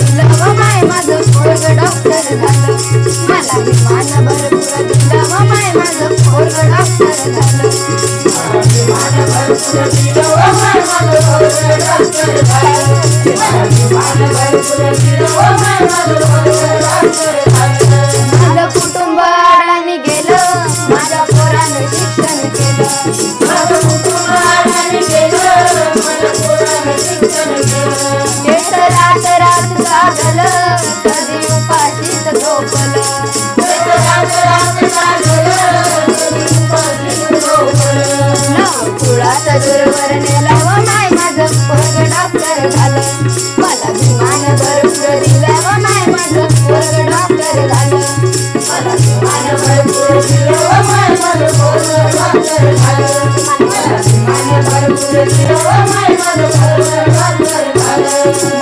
तुला व माय माझं? पोरग डॉक्टर झालं मला विमान भरपूर तुला व माय माझं? पोरग डॉक्टर झालं विमान भरपूर तुला व माय माझं? पोरग डॉक्टर झालं विमान भरपूर तुला व माय माझं? पोरग डॉक्टर झालं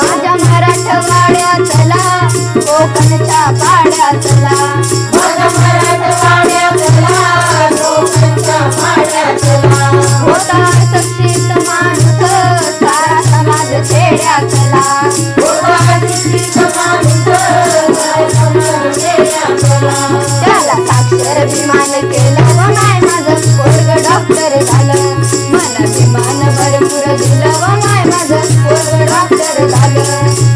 माझ्या मराठवाड्यात डॉक्टर झालं. मला विमान भरपूर दिलं. हो व माय माझं पोरग डॉक्टर झालं.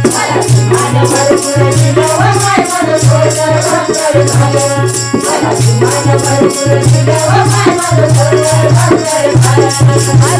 मला विमान भरपूर दिलं. हो व माय माझं पोरग डॉक्टर झालं. मला विमान भरपूर दिलं. हो व माय माझं पोरग डॉक्टर झालं.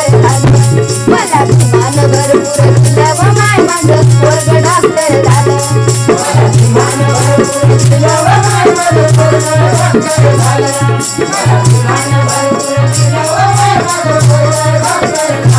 Thank you.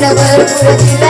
la cuerpo